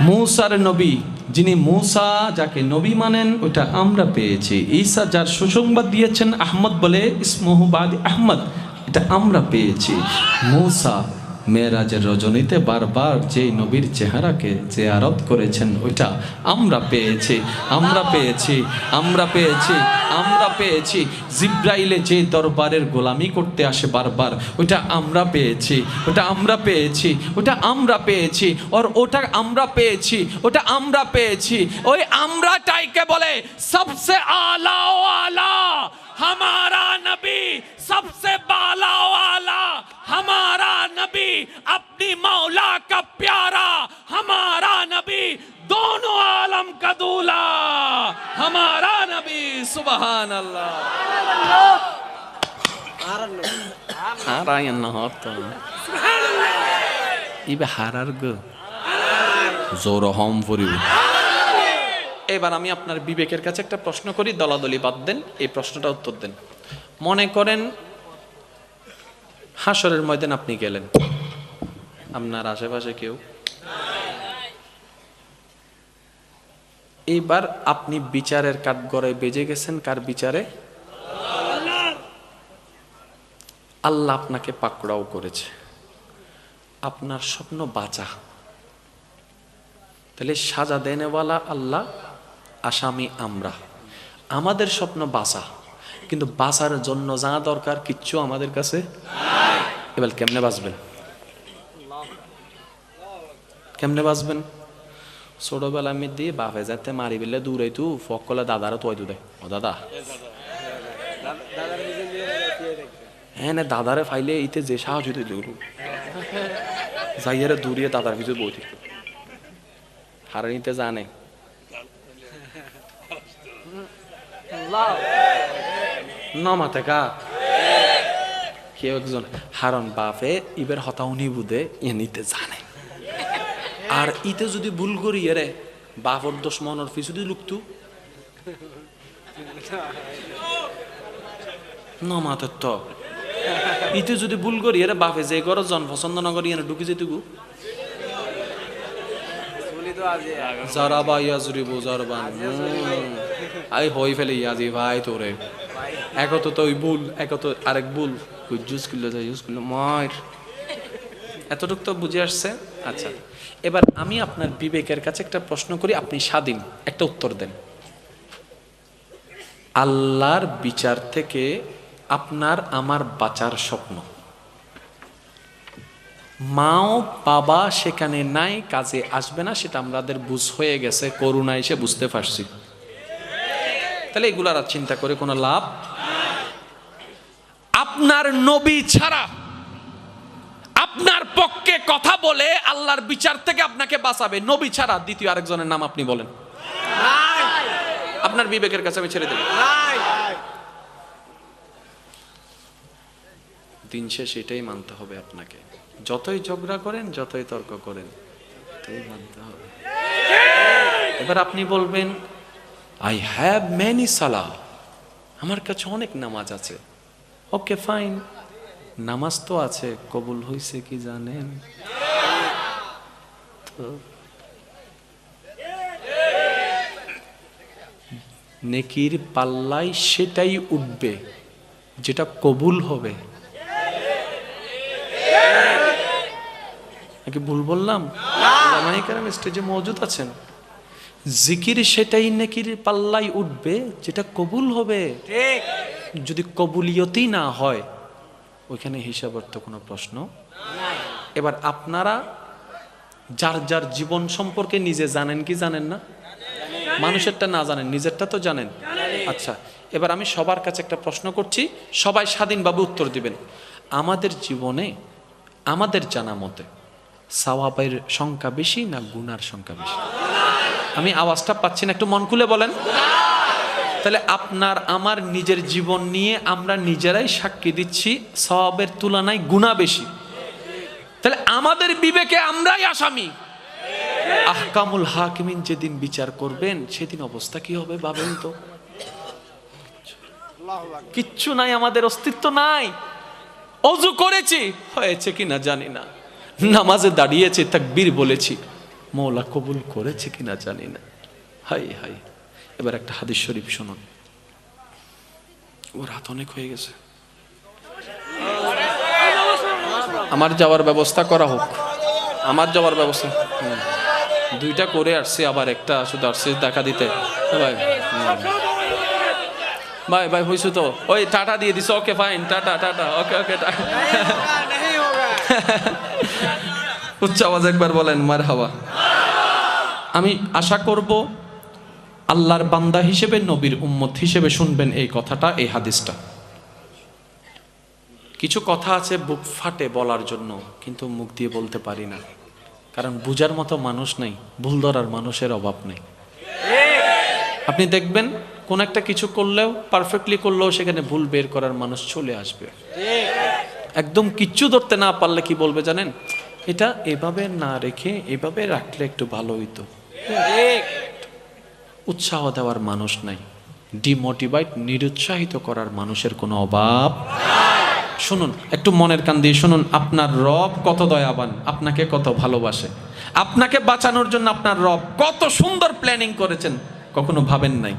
মূসার নবী, যিনি মৌসা যাকে নবী মানেন ওটা আমরা পেয়েছি। ঈসা যার সুসংবাদ দিয়েছেন আহমদ বলে ইসমোহবাদ আহমদ, এটা আমরা পেয়েছি। মূসা মেয়েরাজের রজনীতে বারবার যেই নবীর চেহারাকে যে আরত করেছেন, ওইটা আমরা পেয়েছি আমরা পেয়েছি আমরা পেয়েছি আমরা পেয়েছি। জিব্রাইলে যে দরবারের গোলামি করতে আসে বারবার, ওইটা আমরা পেয়েছি ওটা আমরা পেয়েছি ওটা আমরা পেয়েছি, ওর ওটা আমরা পেয়েছি, ওটা আমরা পেয়েছি। ওই আমরাটাইকে বলে সবসে আলা আলা, হামারা নবী সবসে বালা আলা हमारा नबी अपनी मौला का प्यारा हमारा नबी दोनों आलम का दूल्हा हमारा नबी सुबहान अल्लाह হারায় না হত ইবে হারার গো জোর হম ফুরিব এবার আমি আপনার বিবেকের কাছে একটা প্রশ্ন করি দলাদলি বাদ দেন এই প্রশ্নটা উত্তর দেন মনে করেন হাসরের ময়দান আপনি গেলেন। আপনার আশেপাশে কেউ? এইবার আপনি বিচারের কাঠগড়ায় বেজে গেছেন, কার বিচারে? আল্লাহ আপনাকে পাকড়াও করেছে। আপনার স্বপ্ন বাঁচা। তাহলে সাজা দেনেওয়ালা আল্লাহ, আসামি আমরা। আমাদের স্বপ্ন বাঁচা। কিন্তু বাঁচার জন্য যা দরকার কিচ্ছু আমাদের কাছে এবার কেমনে বাঁচবেন? কেমনে বাঁচবেন? ছোটবেলা আমি দিয়ে বাপে যাতে মারি বেলে দূরে তু ফকলে দাদারা তোয় দেয় ও দাদা। হ্যাঁ না দাদারে ফাইলে ইতে যে সাহস হইতে দূর যাইয়ারে দূরিয়ে দাদার ভিতরে বই থাকতো হারে নিতে জানে। নমাতে কা কেউ একজন, হারন বাপে, ইবের হতাউনি বুধে ইয়ে নিতে জানে। আর ইতে যদি ভুল করি, এরে, বাপর দোষ মনের যদি লুকতু। নমাতে তো। ইতে যদি ভুল করি, এরে, বাপে, যে ঘর জন পছন্দ না করি, এনে ঢুকি যেতুকু জারাবা ইয়াজরিবু জারবান আই হই ফেলে ইয়াজি ভাই তোরে। একত তো ওই বুল একত আরেক বুল কই এতটুক তো বুঝে আসছে? আচ্ছা। এবার আমি আপনার বিবেকের কাছে একটা প্রশ্ন করি, আপনি স্বাধীন। একটা উত্তর দেন। আল্লাহর বিচার থেকে আপনার, আমার বাঁচার স্বপ্ন। মাও, বাবা সেখানে নাই, কাজে আসবে না, সেটা আমাদের বুঝ হয়ে গেছে করুণা এসে বুঝতে পারছি। তাহলে এগুলার আর চিন্তা করে কোনো লাভ আপনার নবী ছাড়া আপনার পক্ষে কথা বলে আল্লাহর বিচার থেকে আপনাকে বাঁচাবে। নবী ছাড়া দ্বিতীয় আরেকজনের নাম আপনি বলেন। আপনার বিবেকের কাছে আমি ছেড়ে দেব। দিন শেষ এটাই মানতে হবে আপনাকে। যতই ঝগড়া করেন, যতই তর্ক করেন মানতে হবে। এবার আপনি বলবেন আই হ্যাভ মেনি সালাহ আমার কাছে অনেক নামাজ আছে। ওকে ফাইন নামাজ তো আছে, কবুল হয়েছে কি জানেন? তো নেকির পাল্লাই সেটাই উঠবে, যেটা কবুল হবে। নাকি ভুল বললাম? স্টেজে মজুদ আছেন। জিকির সেটাই নেকির পাল্লাই উঠবে, যেটা কবুল হবে। ঠিক। যদি কবুলিয়তই না হয়, ওইখানে হিসাবের তো কোনো প্রশ্ন? এবার আপনারা যার যার জীবন সম্পর্কে নিজে জানেন কি জানেন না? মানুষেরটা না জানেন, নিজেরটা তো জানেন। আচ্ছা এবার আমি সবার কাছে একটা প্রশ্ন করছি, সবাই স্বাধীনভাবে উত্তর দিবেন। আমাদের জীবনে, আমাদের জানা মতে, সাওয়াবের সংখ্যা বেশি না গুনার সংখ্যা বেশি? আমি আওয়াজটা পাচ্ছি না, একটু মন খুলে বলেন। তাহলে আপনার, আমার নিজের জীবন নিয়ে আমরা নিজেরাই সাক্ষী দিচ্ছি সবের তুলনায় গুণা বেশি। তাহলে আমাদের বিবেকে আমরাই আসামি। আহকামুল হাকিমিন যেদিন বিচার করবেন, সেদিন অবস্থা কি হবে ভাবেন তো? কিচ্ছু নাই, আমাদের অস্তিত্ব নাই। অজু করেছি, হয়েছে কি না জানি না। নামাজে দাঁড়িয়েছে, তাকবীর বলেছি। মৌলা কবুল করেছে কিনা জানি না। হাই হাই এবার একটা হাদিস শরীফ শুনুন। ওর হাত অনেক হয়ে গেছে। আমার যাওয়ার ব্যবস্থা করা হোক। আমার যাওয়ার ব্যবস্থা। দুইটা করে আসছি, আবার একটা শুধু আসছি দেখা দিতে। ভাই, হুম। ভাই ভাই হয়েছে তো? ওই টাটা দিয়ে this okay, fine, tata tata, okay okay উচ্চ আওয়াজ একবার বলেন মার হাওয়া আমি আশা করব আল্লাহর বান্দা হিসেবে, নবীর উম্মত হিসেবে শুনবেন এই কথাটা, এই হাদিসটা। কিছু কথা আছে বুক ফাটে বলার জন্য, কিন্তু মুখ দিয়ে বলতে পারি না। কারণ বুঝার মতো মানুষ নেই, ভুল ধরার মানুষের অভাব নেই। আপনি দেখবেন, কোন একটা কিছু করলেও পারফেক্টলি করলেও সেখানে ভুল বের করার মানুষ চলে আসবে। একদম কিচ্ছু ধরতে না পারলে কি বলবে জানেন? এটা এভাবে না রেখে, এভাবে রাখলে একটু ভালো হইতো। উৎসাহ দেওয়ার মানুষ নাই। ডিমোটিভাইট নিরুৎসাহিত করার মানুষের কোনো অভাব শুনুন, একটু মনের কান দিয়ে শুনুন, আপনার রব কত দয়াবান, আপনাকে কত ভালোবাসে। আপনাকে বাঁচানোর জন্য আপনার রব কত সুন্দর প্ল্যানিং করেছেন, কখনো ভাবেন নাই।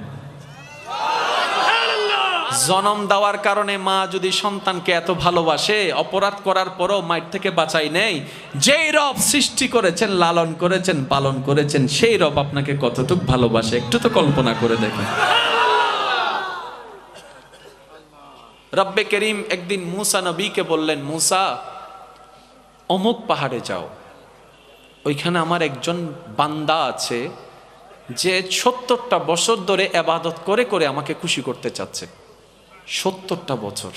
জনম দেওয়ার কারণে মা যদি সন্তানকে এত ভালোবাসে, অপরাধ করার পরও মায়ের থেকে বাঁচাই নেই। যেই রব সৃষ্টি করেছেন, লালন করেছেন, পালন করেছেন, সেই রব আপনাকে কতটুক ভালোবাসে? একটু তো কল্পনা করে দেখেন। রব্বে করিম একদিন মুসা নবীকে বললেন, মুসা, অমুক পাহাড়ে যাও। ওইখানে আমার একজন বান্দা আছে, যে সত্তরটা বছর ধরে এবাদত করে করে আমাকে খুশি করতে চাচ্ছে। সত্তরটা বছর।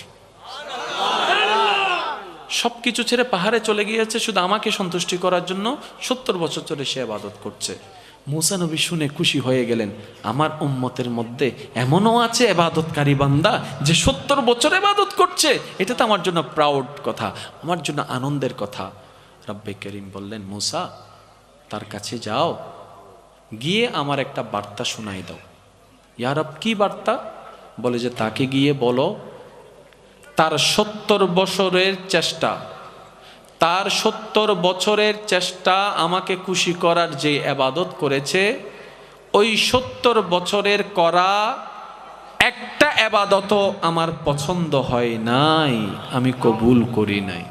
সব কিছু ছেড়ে পাহাড়ে চলে গিয়েছে, শুধু আমাকে সন্তুষ্টি করার জন্য সত্তর বছর ধরে সে আবাদত করছে। মুসা নবী শুনে খুশি হয়ে গেলেন, আমার উম্মতের মধ্যে এমনও আছে এবাদতকারী বান্দা যে সত্তর বছর এবাদত করছে। এটা তো আমার জন্য প্রাউড কথা, আমার জন্য আনন্দের কথা। রব্বে করিম বললেন, মুসা, তার কাছে যাও, গিয়ে আমার একটা বার্তা শোনাই দাও। ইয়ারব, কি বার্তা? বলে যে, তাকে গিয়ে বলো, তার সত্তর বছরের চেষ্টা, তার সত্তর বছরের চেষ্টা আমাকে খুশি করার যে আবাদত করেছে, ওই সত্তর বছরের করা একটা আবাদতও আমার পছন্দ হয় নাই, আমি কবুল করি নাই।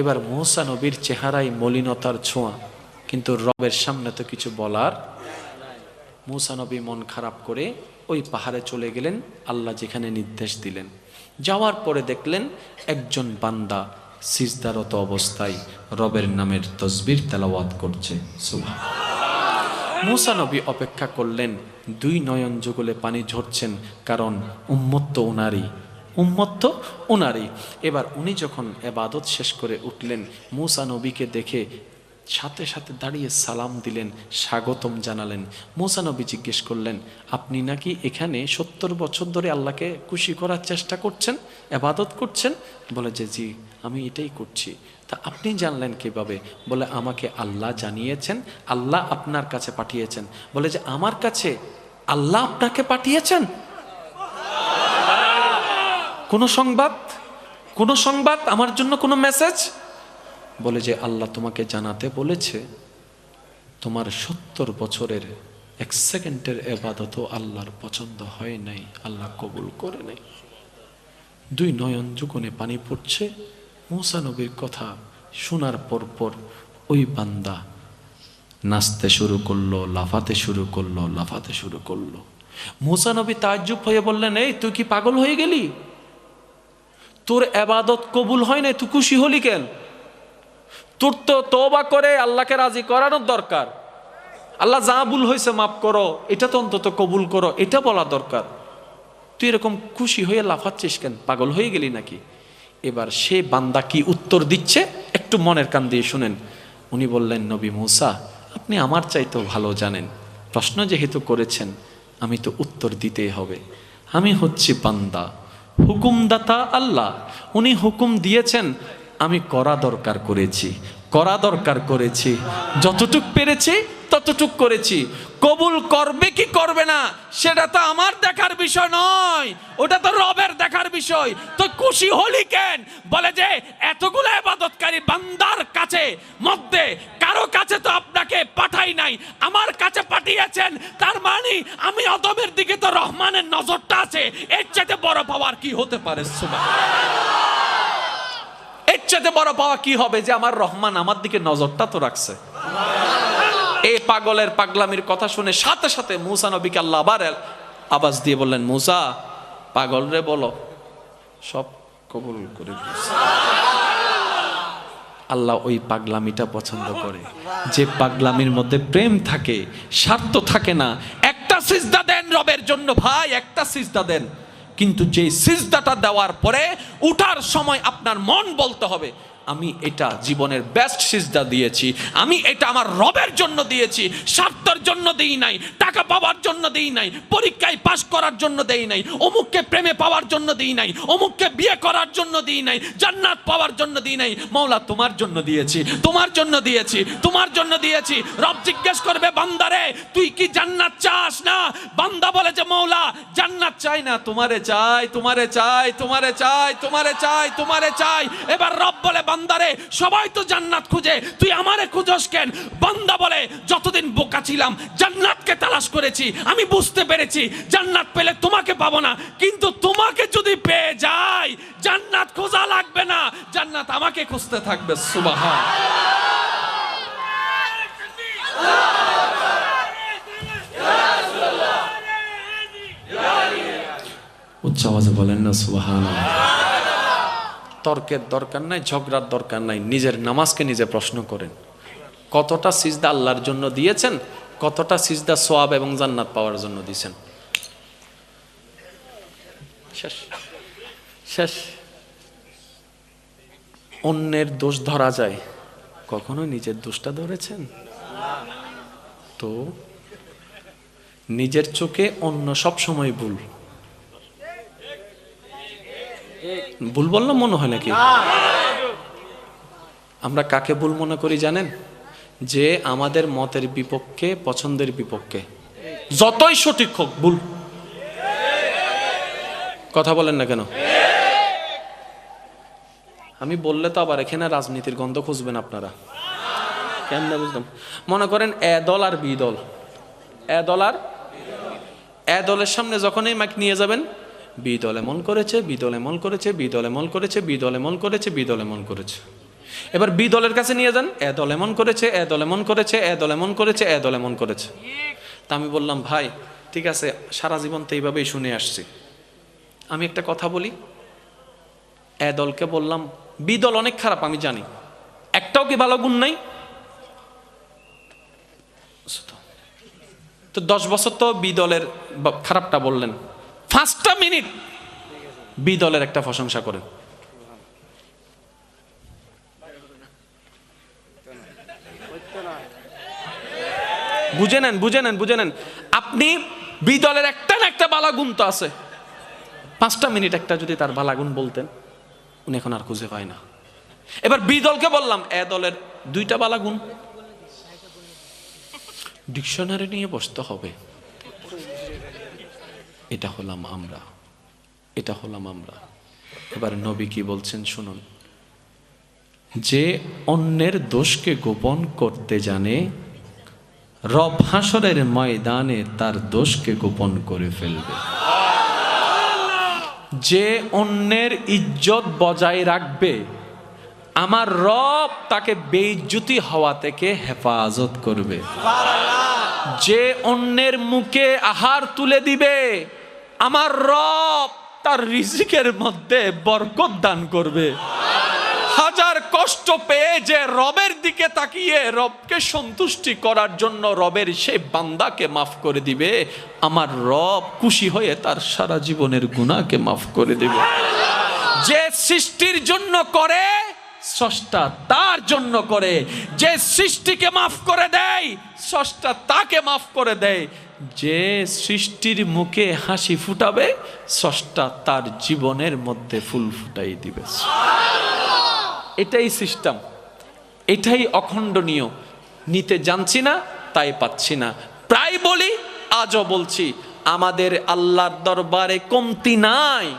এবার মৌসা নবীর চেহারায় মলিনতার ছোঁয়া, কিন্তু রবের সামনে তো কিছু বলার মৌসা নবী মন খারাপ করে ওই পাহাড়ে চলে গেলেন, আল্লাহ যেখানে নির্দেশ দিলেন। যাওয়ার পরে দেখলেন একজন বান্দা সিজদারত অবস্থায় রবের নামের তসবির তেলাওয়াত করছে। সুভা মুসা নবী অপেক্ষা করলেন, দুই নয়ন যুগলে পানি ঝরছেন, কারণ উম্মত্ত উনারই। উম্মত্ত উনারই। এবার উনি যখন এবাদত শেষ করে উঠলেন, মুসা নবীকে দেখে সাথে সাথে দাঁড়িয়ে সালাম দিলেন, স্বাগতম জানালেন। মুসা নবী জিজ্ঞেস করলেন, আপনি নাকি এখানে সত্তর বছর ধরে আল্লাহকে খুশি করার চেষ্টা করছেন, এবাদত করছেন? বলে যে জি, আমি এটাই করছি। তা আপনি জানলেন কীভাবে? বলে, আমাকে আল্লাহ জানিয়েছেন, আল্লাহ আপনার কাছে পাঠিয়েছেন। বলে, যে আমার কাছে আল্লাহ আপনাকে পাঠিয়েছেন? কোনো সংবাদ? কোনো সংবাদ? আমার জন্য কোনো মেসেজ বলে যে আল্লাহ তোমাকে জানাতে বলেছে, তোমার সত্তর বছরের এক সেকেন্ডের এবাদতও আল্লাহর পছন্দ হয় নাই, আল্লাহ কবুল করে নাই। দুই নয়ন যুগনে পানি পড়ছে নবীর কথা শোনার পর পর ওই বান্দা নাচতে শুরু করল, লাফাতে শুরু করল, লাফাতে শুরু করল। নবী তাজ্জুব হয়ে বললেন, এই, তুই কি পাগল হয়ে গেলি? তোর এবাদত কবুল হয় নাই, তুই খুশি হলি কেন? তোর তো তোবা করে আল্লাহকে রাজি করানোর দরকার। আল্লাহ যা ভুল হয়েছে মাফ করো, এটা তো অন্তত কবুল করো, এটা বলা দরকার। তুই এরকম খুশি হয়ে লাফাচ্ছিস কেন? পাগল হয়ে গেলি নাকি? এবার সে বান্দা কি উত্তর দিচ্ছে? একটু মনের কান দিয়ে শুনেন। উনি বললেন, নবী মূসা, আপনি আমার চাইতেও ভালো জানেন। প্রশ্ন যেহেতু করেছেন, আমি তো উত্তর দিতেই হবে। আমি হচ্ছি বান্দা, হুকুমদাতা আল্লাহ। উনি হুকুম দিয়েছেন আমি করা দরকার করেছি, করা দরকার করেছি। যতটুক পেরেছি, ততটুক করেছি। কবুল করবে কি করবে না, সেটা তো আমার দেখার বিষয় নয়। ওটা তো রবের দেখার বিষয়। তো খুশি হলি কেন? বলে যে, এতগুলো ইবাদতকারী বান্দার কাছে, মধ্যে কারও কাছে তো আপনাকে পাঠাই নাই। আমার কাছে পাঠিয়েছেন, তার মানে আমি অদমের দিকে তো রহমানের নজরটা আছে। এর চাইতে বড় পাওয়ার কি হতে পারে? এর চাইতে বড় পাওয়া কি হবে যে আমার রহমান আমার দিকে নজরটা তো রাখছে? এই পাগলের পাগলামির কথা শুনে সাথে সাথে মুসা নবীকে আল্লাহ আবার আওয়াজ দিয়ে বললেন, মুসা, পাগল রে বলো, সব কবুল করে আল্লাহ ওই পাগলামিটা পছন্দ করে। যে পাগলামির মধ্যে প্রেম থাকে, স্বার্থ থাকে না, একটা সিজদা দেন রবের জন্য ভাই, একটা সিজদা দেন। কিন্তু যে সিজদাটা দেওয়ার পরে উঠার সময় আপনার মন বলতে হবে আমি এটা জীবনের বেস্ট সিজদা দিয়েছি। আমি এটা আমার রবের জন্য দিয়েছি। স্বার্থের জন্য দিই নাই, টাকা পাওয়ার জন্য দিই নাই, পরীক্ষায় পাশ করার জন্য দেই নাই, অমুককে প্রেমে পাওয়ার জন্য দিই নাই, অমুককে বিয়ে করার জন্য দিই নাই, জান্নাত পাওয়ার জন্য দিই নাই। মৌলা তোমার জন্য দিয়েছি, তোমার জন্য দিয়েছি, তোমার জন্য দিয়েছি। রব জিজ্ঞেস করবে বান্দারে তুই কি জান্নাত চাস না? বান্দা বলে যে মৌলা জান্নাত চাই না, তোমারে চাই তোমারে চাই তোমারে চাই তোমারে চাই তোমারে চাই। এবার রব বলে বান্দারে, সবাই তো জান্নাত খুঁজে। তুই আমারে খুঁজস কেন? বান্দা বলে, যতদিন বোকা ছিলাম, জান্নাতকে তালাশ করেছি। আমি বুঝতে পেরেছি, জান্নাত পেলে তোমাকে পাবো না। কিন্তু তোমাকে যদি পেয়ে যাই, জান্নাত খোঁজা লাগবে না। জান্নাত আমাকে খুঁজতে থাকবে সুবাহা উচ্চ আওয়াজে বলেন না, সুবাহান। তর্কের দরকার নাই, ঝগড়ার দরকার নাই। নিজের নামাজকে নিজে প্রশ্ন করেন। কতটা সিজদা আল্লাহর জন্য দিয়েছেন, কতটা সিজদা সোয়াব এবং জান্নাত পাওয়ার জন্য দিয়েছেন? শেষ। শেষ। অন্যের দোষ ধরা যায়। কখনো নিজের দোষটা ধরেছেন? তো নিজের চোখে অন্য সব সময় ভুল। ভুল বললাম মনে হয় নাকি? আমরা কাকে ভুল মনে করি জানেন? যে আমাদের মতের বিপক্ষে, পছন্দের বিপক্ষে। যতই সঠিক হোক, ভুল। কথা বলেন না কেন? আমি বললে তো আবার এখানে রাজনীতির গন্ধ খুঁজবেন আপনারা। কেমনে বুঝলাম? মনে করেন এ দল আর বি দল। এ দল আর এ দলের সামনে যখনই মাইক নিয়ে যাবেন বি দল এমন করেছে বি দল এমন করেছে বি দল এমন করেছে বি দল এমন করেছে বি দল এমন করেছে। এবার বি দলের কাছে নিয়ে যান, এ দল এমন করেছে, এ দল এমন করেছে, এ দল এমন করেছে, এ দল এমন করেছে। তা আমি বললাম, ভাই, ঠিক আছে, সারা জীবন তো এইভাবেই শুনে আসছি। আমি একটা কথা বলি, এ দলকে বললাম বি দল অনেক খারাপ, আমি জানি। একটাও কি ভালো গুণ নাই? তো দশ বছর তো বি দলের খারাপটা বললেন। পাঁচটা মিনিট বি দলের একটা প্রশংসা করেন বুঝে নেন বুঝে নেন বুঝে নেন। আপনি বি দলের একটা না একটা বালা গুণ তো আছে। পাঁচটা মিনিট একটা যদি তার বালা গুণ বলতেন, উনি এখন আর খুঁজে পায় না। এবার বি দলকে বললাম, এ দলের দুইটা বালা গুণ ডিকশনারি নিয়ে বসতে হবে। এটা হলাম আমরা এটা হলাম আমরা। এবার নবী কি বলছেন শুনুন। যে অন্যের দোষকে গোপন করতে জানে রব হাসরের ময়দানে তার দোষকে গোপন করে ফেলবে। যে অন্যের ইজ্জত বজায় রাখবে আমার রব তাকে বেইজ্জতি হওয়া থেকে হেফাজত করবে। যে অন্যের মুখে আহার তুলে দিবে আমার রব তার রিজিকের মধ্যে বরকত দান করবে। হাজার কষ্ট পেয়ে যে রবের দিকে তাকিয়ে রবকে সন্তুষ্টি করার জন্য রবের সে বান্দাকে মাফ করে দিবে, আমার রব খুশি হয়ে তার সারা জীবনের গুণাকে মাফ করে দিবে। যে সৃষ্টির জন্য করে স্রষ্টা তার জন্য করে। যে সৃষ্টিকে মাফ করে দেয়, স্রষ্টা তাকে মাফ করে দেয়। যে সৃষ্টির মুখে হাসি ফুটাবে, স্রষ্টা তার জীবনের মধ্যে ফুল ফুটাই দিবে। এটাই সিস্টেম। এটাই অখণ্ডনীয়। নিতে জানছি না, তাই পাচ্ছি না। প্রায় বলি, আজও বলছি, আমাদের আল্লাহর দরবারে কমতি নাই।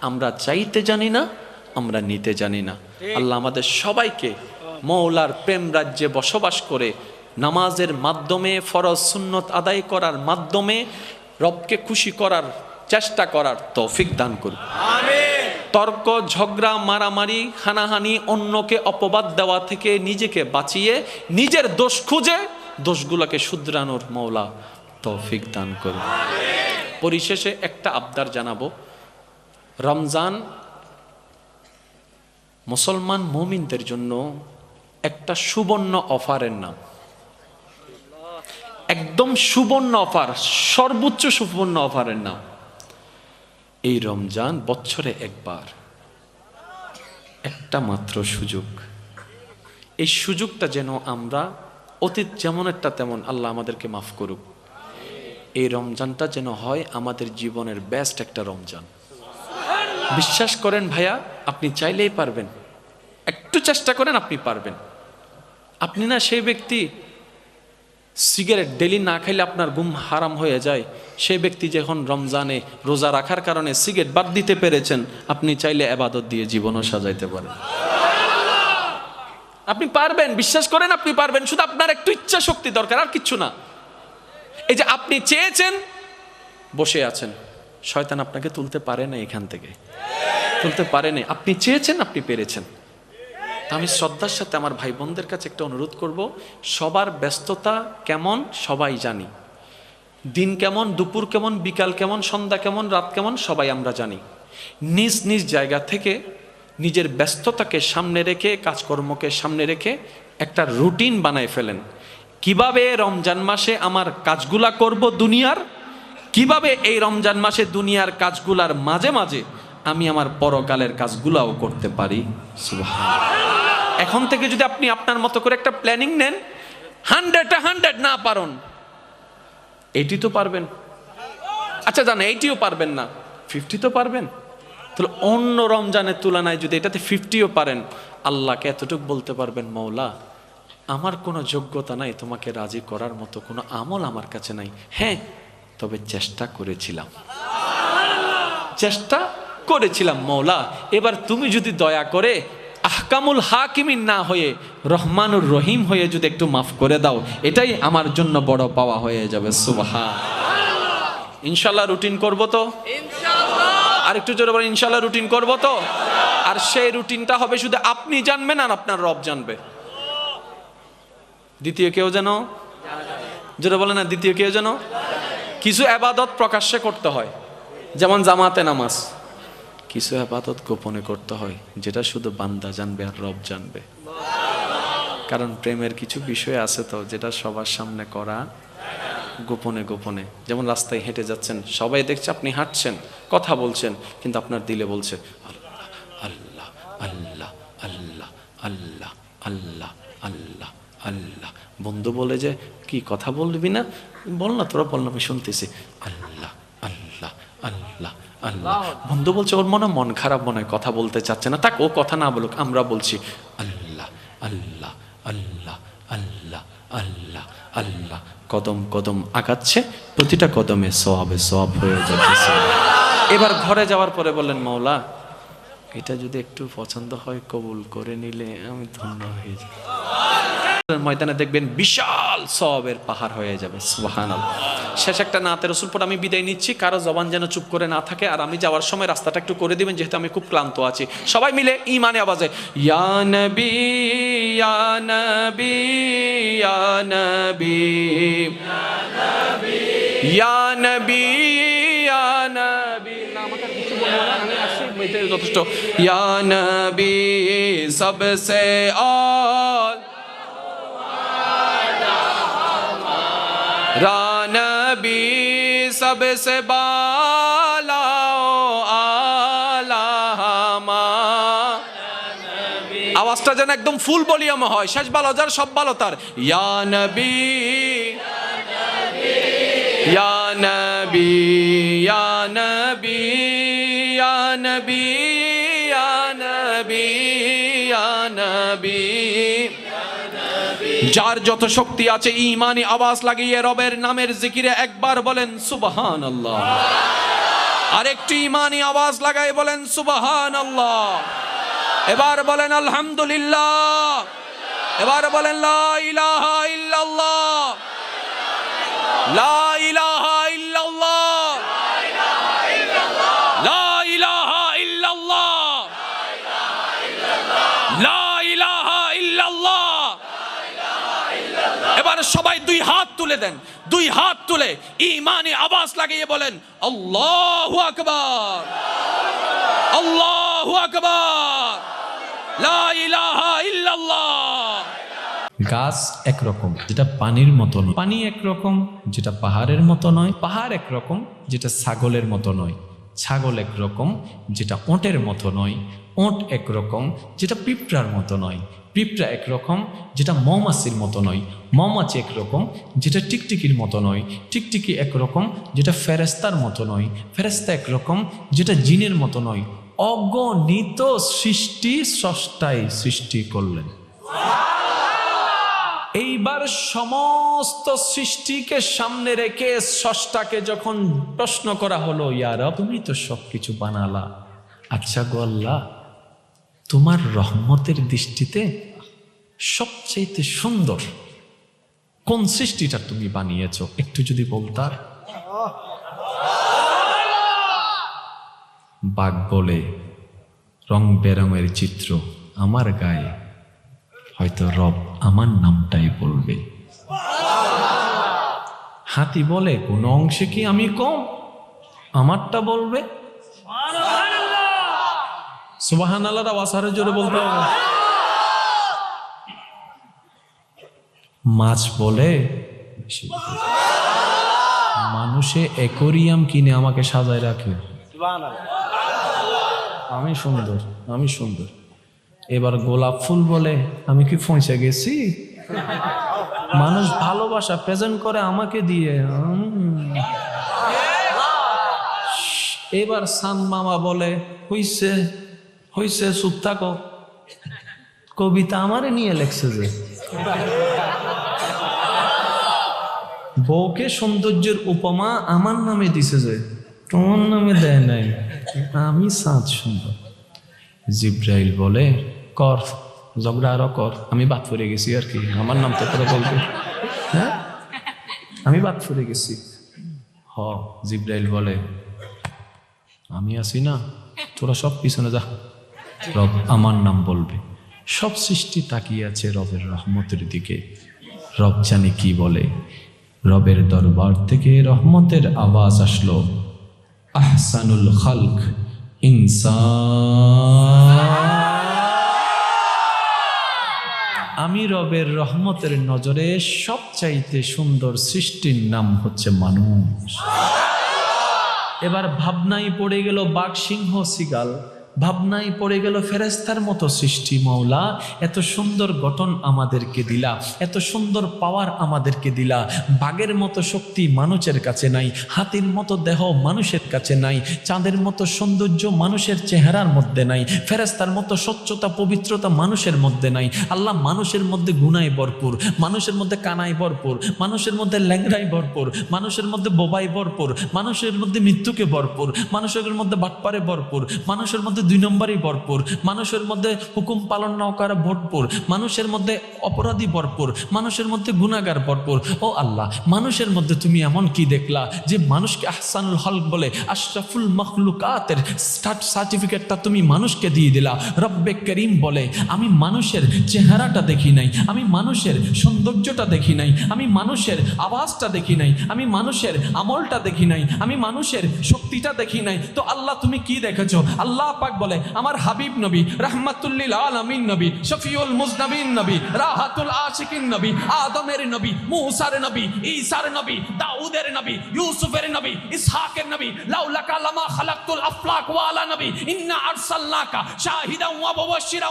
আমরা চাইতে জানি না, আমরা নিতে জানি না। আল্লাহ আমাদের সবাইকে মৌলার প্রেম রাজ্যে বসবাস করে নামাজের মাধ্যমে ফরজ সুন্নত আদায় করার মাধ্যমে রবকে খুশি করার চেষ্টা করার তৌফিক দান করুন। তর্ক ঝগড়া মারামারি হানাহানি অন্যকে অপবাদ দেওয়া থেকে নিজেকে বাঁচিয়ে নিজের দোষ খুঁজে দোষগুলোকে শুধরানোর মৌলা তৌফিক দান করুন। পরিশেষে একটা আবদার জানাব। রমজান মুসলমান মুমিনদের জন্য একটা সুবর্ণ অফারের নাম। একদম সুবর্ণ অফার, সর্বোচ্চ সুবর্ণ অফারের নাম। এই রমজান বছরে একবার। একটা মাত্র সুযোগ। এই সুযোগটা যেন আমরা অতীত যেমন একটা তেমন আল্লাহ আমাদেরকে মাফ করুক। এই রমজানটা যেন হয় আমাদের জীবনের বেস্ট একটা রমজান। বিশ্বাস করেন ভাইয়া, আপনি চাইলেই পারবেন। একটু চেষ্টা করেন, আপনি পারবেন। আপনি না সেই ব্যক্তি, সিগারেট ডেলি না খাইলে আপনার ঘুম হারাম হয়ে যায়। সেই ব্যক্তি যখন রমজানে রোজা রাখার কারণে সিগারেট বাদ দিতে পেরেছেন, আপনি চাইলে আবাদত দিয়ে জীবনও সাজাইতে পারেন। আপনি পারবেন, বিশ্বাস করেন আপনি পারবেন, শুধু আপনার একটু ইচ্ছা শক্তি দরকার, আর কিচ্ছু না। এই যে আপনি চেয়েছেন, বসে আছেন। শয়তান আপনাকে তুলতে পারে না এখান থেকে। তুলতে পারে না। আপনি চেয়েছেন, আপনি পেরেছেন। আমি শ্রদ্ধার সাথে আমার ভাই বোনদের কাছে একটা অনুরোধ করব, সবার ব্যস্ততা কেমন সবাই জানি। দিন কেমন, দুপুর কেমন, বিকাল কেমন, সন্ধ্যা কেমন, রাত কেমন, সবাই আমরা জানি। নিজ নিজ জায়গা থেকে নিজের ব্যস্ততাকে সামনে রেখে, কাজকর্মকে সামনে রেখে একটা রুটিন বানায় ফেলেন। কীভাবে রমজান মাসে আমার কাজগুলা করব দুনিয়ার? কীভাবে এই রমজান মাসে দুনিয়ার কাজগুলার মাঝে মাঝে আমি আমার পরকালের কাজগুলাও করতে পারি। এখন থেকে যদি আপনি আপনার মতো করে একটা প্ল্যানিং নেন হান্ড্রেডটা হান্ড্রেড না পারুন। এইটি তো পারবেন। আচ্ছা জান এইটিও পারবেন না। ফিফটি তো পারবেন। তাহলে অন্য রমজানের তুলনায় যদি এটাতে ফিফটিও পারেন আল্লাহকে এতটুকু বলতে পারবেন মৌলা আমার কোনো যোগ্যতা নাই তোমাকে রাজি করার মতো কোনো আমল আমার কাছে নাই। হ্যাঁ তবে চেষ্টা করেছিলাম। চেষ্টা করেছিলাম মৌলা। এবার তুমি যদি দয়া করে আহকামুল হাকিমিন না হয়ে রহমানুর রহিম হয়ে যদি একটু মাফ করে দাও এটাই আমার জন্য বড় পাওয়া হয়ে যাবে সুবাহা ইনশাল্লাহ রুটিন করব তো? আর একটু জোরে বলেন ইনশাল্লাহ রুটিন করব তো? আর সেই রুটিনটা হবে শুধু আপনি জানবেন আর আপনার রব জানবে। দ্বিতীয় কেউ যেন? জোরে বলে না দ্বিতীয় কেউ যেন? কিছু আবাদত প্রকাশ্যে করতে হয় যেমন জামাতে নামাজ। কিছু আপাতত গোপনে করতে হয়, যেটা শুধু বান্দা জানবে আর রব জানবে। কারণ প্রেমের কিছু বিষয় আছে তো, যেটা সবার সামনে করা গোপনে গোপনে। যেমন রাস্তায় হেঁটে যাচ্ছেন, সবাই দেখছে আপনি হাঁটছেন, কথা বলছেন, কিন্তু আপনার দিলে বলছে আল্লাহ আল্লাহ আল্লাহ আল্লাহ আল্লাহ আল্লাহ আল্লাহ। বন্ধু বলে যে, কি কথা বলবি না? বল না তোরা, বল না, আমি শুনতেছি। আল্লাহ আল্লাহ। বন্ধু বলছে, ওর মনে মন খারাপ মনে কথা বলতে চাচ্ছে না। তাক ও কথা না বলুক, আমরা বলছি, আল্লাহ আল্লাহ আল্লাহ আল্লাহ আল্লাহ আল্লাহ। কদম কদম আগাচ্ছে, প্রতিটা কদমে সবে সব হয়ে যাচ্ছে। এবার ঘরে যাওয়ার পরে বললেন, মৌলা, এটা যদি একটু পছন্দ হয়, কবুল করে নিলে আমি ধন্য হয়ে যাব। ময়দানে দেখবেন বিশাল সবের পাহাড় হয়ে যাবে সুবাহান শেষ একটা নাতে রসুল পর আমি বিদায় নিচ্ছি। কারও জবান যেন চুপ করে না থাকে। আর আমি যাওয়ার সময় রাস্তাটা একটু করে দিবেন, যেহেতু আমি খুব ক্লান্ত আছি। সবাই মিলে ইমানে আওয়াজে, ইয়া নবী ইয়া নবী ইয়া নবী ইয়া নবী ইয়া নবী। না, আমাকে কিছু বলব না, আমি আসছি যথেষ্ট। ইয়া নবী, সবসে অল सबसे बाला আলাহামা আওয়াজটা যেন একদম ফুল ভলিউম হয় শেষ ভালো যার সব ভালো তার ইয়া নবী ইয়া নবী ইয়া নবী ইয়া নবী ইয়া নবী ইয়া নবী যার যত শক্তি আছে ইমানি আওয়াজ লাগিয়ে রবের নামের জিকিরে একবার বলেন সুবাহান আল্লাহ আরেকটি ইমানি আওয়াজ লাগাই বলেন সুবাহান আল্লাহ এবার বলেন আলহামদুলিল্লাহ। এবার বলেন লা ইলাহা ইল্লাল্লাহ। লা ইলাহা ইল্লাল্লাহ লা ইলাহা ইল্লাল্লাহ লা ইলাহা ইল্লাল্লাহ এবার সবাই দুই হাত তুলে দেন। দুই হাত তুলে ইমানি আবাস লাগিয়ে বলেন, আল্লাহু আকবার আল্লাহু আকবার, লা গাছ একরকম, যেটা পানির মতো নয়। পানি একরকম, যেটা পাহাড়ের মতো নয়। পাহাড় একরকম, যেটা ছাগলের মতো নয়। ছাগল একরকম, যেটা ওঁটের মতো নয়। ওঁট একরকম, যেটা পিঁপড়ার মতো নয়। পিঁপড়া একরকম, যেটা মৌমাছির মতো নয়। মৌমাছি একরকম, যেটা টিকটিকির মতো নয়। টিকটিকি একরকম, যেটা ফেরেস্তার মতো নয়। ফেরেস্তা একরকম, যেটা জিনের মতো নয়। অগণিত সৃষ্টি স্রষ্টাই সৃষ্টি করলেন। এইবার সমস্ত সৃষ্টিকে সামনে রেখে ষষ্ঠাকে যখন প্রশ্ন করা হলো ইয়ারা তুমি তো সবকিছু বানালা। আচ্ছা গো আল্লাহ, তোমার রহমতের দৃষ্টিতে সবচেয়ে সুন্দর কোন সৃষ্টিটা তুমি বানিয়েছ? একটু যদি বলতার বাঘ বলে, রং বেরঙের চিত্র আমার গায়ে। হয়তো রব আমার নামটাই বলবে। হাতি বলে, কোন অংশে কি আমি কম? আমারটা বলবে। সুবাহান আল্লাহ আসারে জোরে বলতে হবে। মাছ বলে মানুষে একোরিয়াম কিনে আমাকে সাজায় রাখে। আমি সুন্দর আমি সুন্দর। এবার গোলাপ ফুল বলে আমি কি ফঁসে গেছি? মানুষ ভালোবাসা প্রেজেন্ট করে আমাকে দিয়ে। এবার সান মামা বলে হইছে হইছে চুপ থাকো কবিতা আমারে নিয়ে লেখছে যে। বউকে সৌন্দর্যের উপমা আমার নামে দিছে যে, তোমার নামে দেয় নাই। আমি সাঁত সুন্দর। জিব্রাইল বলে, কর, ঝগড়া আরও কর, আমি বাদ পড়ে গেছি আর কি, আমার নাম তো করে বলবে। হ্যাঁ? আমি বাদ পড়ে গেছি। হ, জিব্রাইল বলে, আমি আছি না, তোরা সব পিছনে যা। রব আমার নাম বলবে। সব সৃষ্টি তাকিয়ে আছে রবের রহমতের দিকে। রব জানে কি বলে। রবের দরবার থেকে রহমতের আওয়াজ আসলো। আহসানুল খালক আমি রবের রহমতের নজরে সবচাইতে সুন্দর সৃষ্টির নাম হচ্ছে মানুষ। এবার ভাবনাই পড়ে গেল বাঘ সিংহ সিগাল ভাবনাই পড়ে গেল ফেরেস্তার মতো সৃষ্টি মৌলা এত সুন্দর গঠন আমাদেরকে দিলা, এত সুন্দর পাওয়ার আমাদেরকে দিলা। বাঘের মতো শক্তি মানুষের কাছে নাই, হাতির মতো দেহ মানুষের কাছে নাই, চাঁদের মতো সৌন্দর্য মানুষের চেহারার মধ্যে নাই ফেরেস্তার মতো স্বচ্ছতা, পবিত্রতা মানুষের মধ্যে নাই। আল্লাহ মানুষের মধ্যে গুনায় ভরপুর, মানুষের মধ্যে কানায় ভরপুর, মানুষের মধ্যে ল্যাংড়াই ভরপুর, মানুষের মধ্যে বোবাই ভরপুর, মানুষের মধ্যে মৃত্যুকে ভরপুর, মানুষের মধ্যে বাটপারে ভরপুর, মানুষের মধ্যে দুই নম্বরই ভরপুর। মানুষের মধ্যে হুকুম পালন না করা ভরপুর। মানুষের মধ্যে অপরাধী ভরপুর। মানুষের মধ্যে গুণাগার ভরপুর। ও আল্লাহ, মানুষের মধ্যে তুমি এমন কি দেখলা যে মানুষকে আহসানুল হলক বলে আশরাফুল মখলুকাতের সার্টিফিকেটটা তুমি মানুষকে দিয়ে দিলা। রব্বে করিম বলে, আমি মানুষের চেহারাটা দেখি নাই, আমি মানুষের সৌন্দর্যটা দেখি নাই, আমি মানুষের আওয়াজটা দেখি নাই, আমি মানুষের আমলটা দেখি নাই, আমি মানুষের শক্তিটা দেখি নাই। তো আল্লাহ, তুমি কি দেখেছ? আল্লাহ পাক বলে, আমার হাবিব নবী আলামিন নবী, শফিউল মুজনবিন নবী, রাহাতুল আশিকিন নবী, আদমের নবী, মুসার নবী, ঈসার নবী, দাউদের নবী, ইউসুফের নবী, ইসহাকের নবী, লাউলাকা লামা আফলাক ওয়ালা নবী, ইন্না আরসালনাকা ওয়া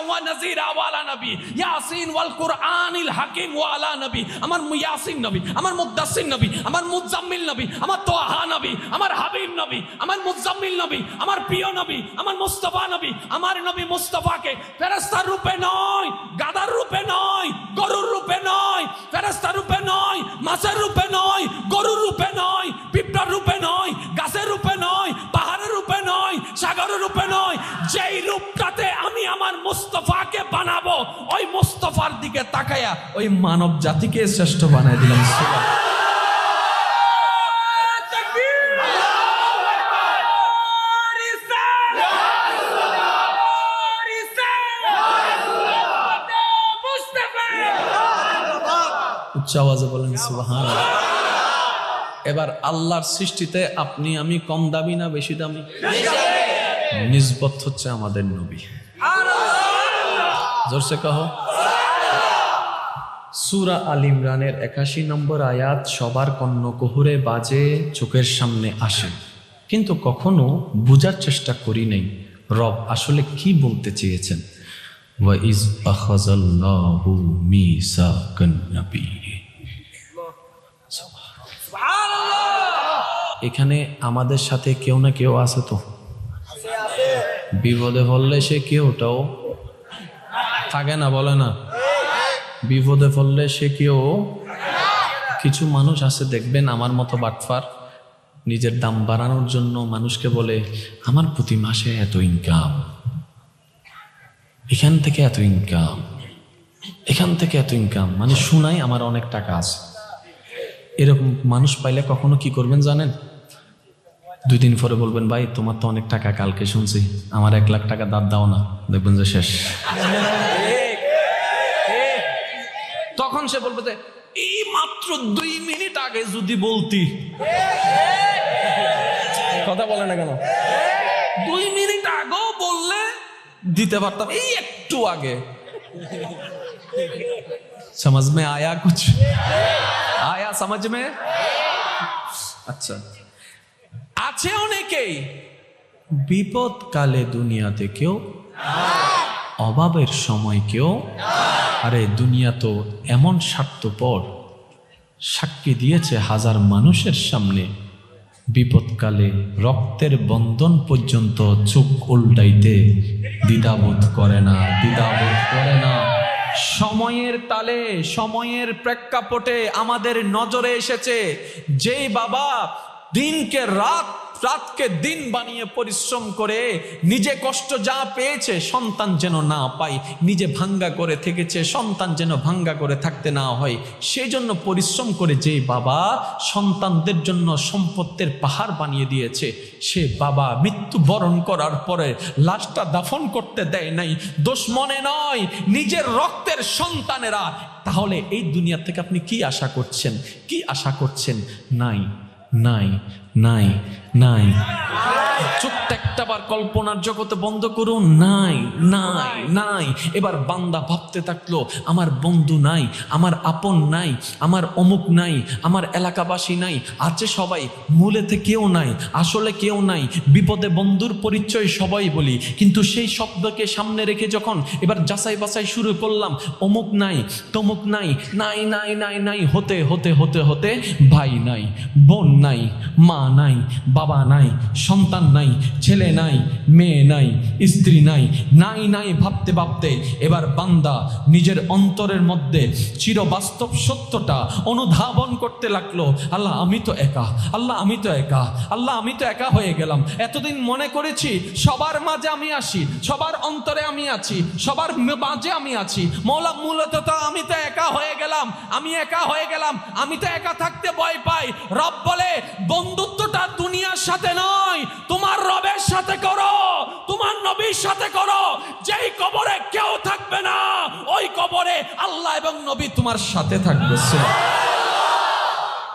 ওয়া নাযীরা ওয়ালা নবী, ইয়াসিন ওয়াল কুরআনিল ওয়ালা নবী, আমার ইয়াসিন নবী, আমার মুদাসসির নবী, আমার মুজাম্মিল নবী, আমার তোহা নবী, আমার হাবিব নবী, আমার মুজাম্মিল নবী, আমার প্রিয় নবী, আমার মুস্তাফা নবী আমার নবী মুস্তাফাকে ফেরেশতার রূপে নয় গাদার রূপে নয় গরুর রূপে নয় ফেরেশতার রূপে নয় মাছের রূপে নয় গরুর রূপে নয় পিঁপড়ার রূপে নয় গাছের রূপে নয় পাহাড়ের রূপে নয় সাগরের রূপে নয় যেই রূপটাতে আমি আমার মুস্তফাকে বানাবো ওই মুস্তফা মুস্তাফার দিকে তাকায়া ওই মানব জাতিকে শ্রেষ্ঠ বানাই দিলাম সুবহান। উচ্চ আওয়াজে বলেন সুবহান এবার আল্লাহর সৃষ্টিতে আপনি আমি কম দামি না বেশি দামি? নিসবত হচ্ছে আমাদের নবী। জোরসে কহ। সুরা আল ইমরানের একাশি নম্বর আয়াত, সবার কর্ণকুহুরে বাজে, চোখের সামনে আসে। কিন্তু কখনো বোঝার চেষ্টা করি নাই, রব আসলে কি বলতে চেয়েছেন? ওয়াইজ আখাযাল্লাহু মিসাকান নাবিয়্যিন এখানে আমাদের সাথে কেউ না কেউ আছে তো। বিপদে পড়লে সে কেউটাও থাকে না, বলে না। বিপদে পড়লে সে কেউ কিছু মানুষ আছে, দেখবেন আমার মতো বাটফার। নিজের দাম বাড়ানোর জন্য মানুষকে বলে, আমার প্রতি মাসে এত ইনকাম এখান থেকে এত ইনকাম এখান থেকে এত ইনকাম মানে শুনাই আমার অনেক টাকা আছে। এরকম মানুষ পাইলে কখনো কি করবেন জানেন? দুই দিন পরে বলবেন, ভাই, তোমার তো অনেক টাকা কালকে শুনছি। আমার এক লাখ টাকা দাঁত দাও না। দেখবেন যে শেষ। তখন সে বলবে যে, এই মাত্র দুই মিনিট আগে যদি বলতি। কথা বলে না কেন? দুই মিনিট আগেও বললে দিতে পারতাম, এই একটু আগে। समझ में आया कुछ आया समझ में আচ্ছা আছে অনেকেই বিপদ কালে দুনিয়াতে কেউ অভাবের সময় কেউ আরে দুনিয়া তো এমন স্বার্থপর সাক্ষী দিয়েছে হাজার মানুষের সামনে বিপদকালে রক্তের বন্ধন পর্যন্ত চোখ উল্টাইতে দ্বিধাবোধ করে না দ্বিধাবোধ করে না সময়ের তালে সময়ের প্রেক্ষাপটে আমাদের নজরে এসেছে যে বাবা দিনকে রাত রাতকে দিন বানিয়ে পরিশ্রম করে নিজে কষ্ট যা পেয়েছে সন্তান যেন না পাই নিজে ভাঙ্গা করে থেকেছে, সন্তান যেন ভাঙ্গা করে থাকতে না হয়। সেই জন্য পরিশ্রম করে যে বাবা সন্তানদের জন্য সম্পত্তির পাহাড় বানিয়ে দিয়েছে, সে বাবা মৃত্যু বরণ করার পরে লাশটা দাফন করতে দেয় নাই। দোষ মনে নয়, নিজের রক্তের সন্তানেরা। তাহলে এই দুনিয়া থেকে আপনি কি আশা করছেন? কি আশা করছেন? নাই নাই। নাই নাই। চোখটা একটাবার কল্পনার জগতে বন্ধ করুন। নাই নাই নাই। এবার বান্দা ভাবতে থাকল, আমার বন্ধু নাই, আমার আপন নাই, আমার অমুক নাই, আমার এলাকাবাসী নাই, আছে সবাই, মূলেতে কেউ নাই, আসলে কেউ নাই, বিপদে বন্ধুর পরিচয় সবাই বলি। কিন্তু সেই শব্দকে সামনে রেখে যখন এবার যাচাই বাছাই শুরু করলাম, অমুক নাই, তমুক নাই নাই নাই নাই নাই, হতে হতে হতে হতে, ভাই নাই, বোন নাই, মা নাই, বাবা নাই, সন্তান নাই, ছেলে নাই, মেয়ে নাই, স্ত্রী নাই নাই নাই ভাবতে ভাবতে এবার বান্দা নিজের অন্তরের মধ্যে চিরবাস্তব সত্যটা অনুধাবন করতে লাগল। আল্লাহ, আমি তো একা, আল্লাহ, আমি তো একা, আল্লাহ, আমি তো একা হয়ে গেলাম। এতদিন মনে করেছি সবার মাঝে আমি আসি, সবার অন্তরে আমি আছি, সবার মাঝে আমি আছি। মৌলা, মূলত তো আমি তো একা হয়ে গেলাম, আমি একা হয়ে গেলাম, আমি তো একা থাকতে ভয় পাই। রব বলে বন্ধুত্বটা দুনিয়ার সাথে নয়। তোমার রবের সাথে করো, তোমার নবীর সাথে করো। যেই কবরে কেউ থাকবে না, ওই কবরে আল্লাহ এবং নবী তোমার সাথে থাকবে।